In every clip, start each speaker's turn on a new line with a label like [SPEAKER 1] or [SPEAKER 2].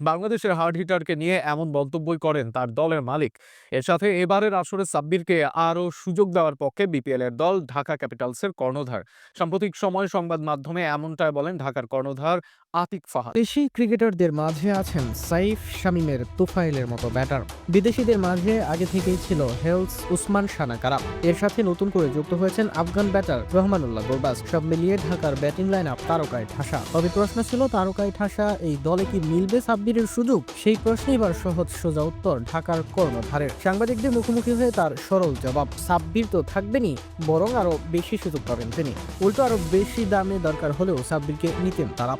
[SPEAKER 1] বাংলাদেশের হার্ড হিটারকে নিয়ে এমন মন্তব্যই করেন তার দলের মালিক। এর সাথে এবারের আসরে সাব্বিরকে আরও সুযোগ দেওয়ার পক্ষে বিপিএল এর দল ঢাকা ক্যাপিটালসের কর্ণধার। সাম্প্রতিক সময় সংবাদ মাধ্যমে এমনটাই বলেন ঢাকার কর্ণধার আতিক ফাহাদ।
[SPEAKER 2] দেশি ক্রিকেটারদের মাঝে আছেন সাইফ শামিমের তুফাইলের মতো ব্যাটার। বিদেশিদের মাঝে আগে থেকেই ছিল হেলস উসমান সানাকারা এর সাথে নতুন করে যুক্ত হয়েছেন আফগান ব্যাটার রহমানুল্লাহ গোরবাজ। সব মিলিয়ে ঢাকার ব্যাটিং লাইন আপ তারকায় ঠাসা। তবে প্রশ্ন ছিল, তারকায় ঠাসা এই দলে কি মিলবে সাব্বিরের সুযোগ? সেই প্রশ্নে এবার সহজ সোজা উত্তর ঢাকার কর্ণধারের। সাংবাদিকদের মুখোমুখি হয়ে তার সরল জবাব, সাব্বির তো থাকবেনই, বরং আরও বেশি সুযোগ পাবেন তিনি। উল্টো আরও বেশি দামে দরকার হলেও সাব্বিরকে নিতেন তারা।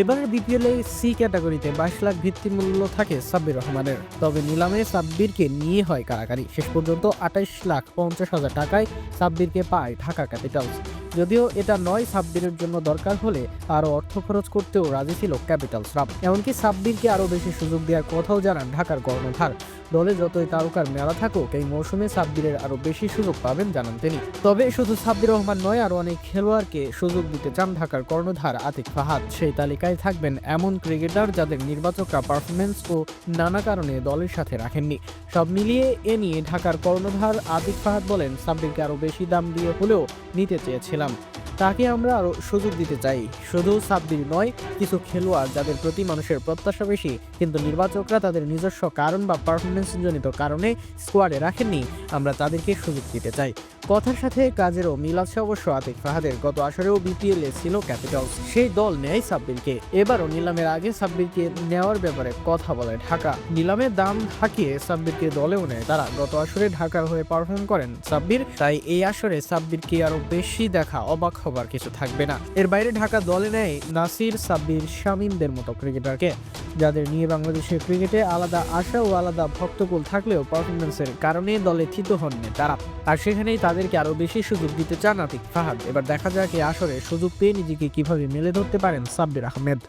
[SPEAKER 2] এবারের বিপিএল এ সি ক্যাটাগরিতে বাইশ লাখ ভিত্তি মূল্য থাকে সাব্বির রহমানের। তবে নিলামে সাব্বিরকে নিয়ে হয় কারাকারি শেষ পর্যন্ত আটাইশ লাখ পঞ্চাশ হাজার টাকায় সাব্বিরকে পায় ঢাকা ক্যাপিটালস। যদিও এটা নয়, সাব্বিরের জন্য দরকার হলে আরও অর্থ খরচ করতেও রাজি ছিল ক্যাপিটাল ক্যাপিটালসরা এমনকি সাব্বিরকে আরও বেশি সুযোগ দেওয়ার কথাও জানান ঢাকার কর্ণধার দলে যতই তারকার মেলা থাকুক, এই মৌসুমে সাব্বিরের আরও বেশি সুযোগ পাবেন জানান তিনি। তবে শুধু সাব্বির রহমান নয়, আরও অনেক খেলোয়াড়কে সুযোগ দিতে চান ঢাকার কর্ণধার আতিক ফাহাদ। সেই তালিকায় থাকবেন এমন ক্রিকেটার যাদের নির্বাচকরা পারফরমেন্স ও নানা কারণে দলের সাথে রাখেননি। সব মিলিয়ে এ নিয়ে ঢাকার কর্ণধার আতিক ফাহাদ বলেন, সাব্বিরকে আরও বেশি দাম দিয়ে হলেও নিতে চেয়েছিলাম। গেলাম তাকে আমরা আরও সুযোগ দিতে চাই। শুধু সাব্বির নয়, কিছু খেলোয়াড় যাদের প্রতি মানুষের প্রত্যাশা বেশি, কিন্তু নির্বাচকরা তাদের নিজস্ব কারণ বা পারফরমেন্সজনিত কারণে স্কোয়াডে রাখেননি, আমরা তাদেরকে সুযোগ দিতে চাই। কথার সাথে কাজেরও মিল আছে অবশ্য আতিক ফাহাদের। গত আসরেও বিপিএল এ ছিল ক্যাপিটালস সেই দল নেয় সাব্বিরকে। এবারও নিলামের আগে সাব্বিরকে নেওয়ার ব্যাপারে কথা বলে ঢাকা। নিলামের দাম হাঁকিয়ে সাব্বিরকে দলেও নেয় তারা। গত আসরে ঢাকার হয়ে পারফর্ম করেন সাব্বির। তাই এই আসরে সাব্বিরকে আরও বেশি দেখা অবাক হবার কিছু থাকবে না। এর বাইরে ঢাকা দলে নেয় নাসির, সাব্বির, শামিমদের মতো ক্রিকেটারকে। যাদের নিয়ে বাংলাদেশের ক্রিকেটে আলাদা আশা ও আলাদা ভক্তকুল থাকলেও পারফরমেন্সের কারণে দলে থিত হননি তারা। আর সেখানেই তাদেরকে আরও বেশি সুযোগ দিতে চান আতিক ফাহাদ। এবার দেখা যাক এই আসরে সুযোগ পেয়ে নিজেকে কীভাবে মেলে ধরতে পারেন সাব্বির আহমেদ।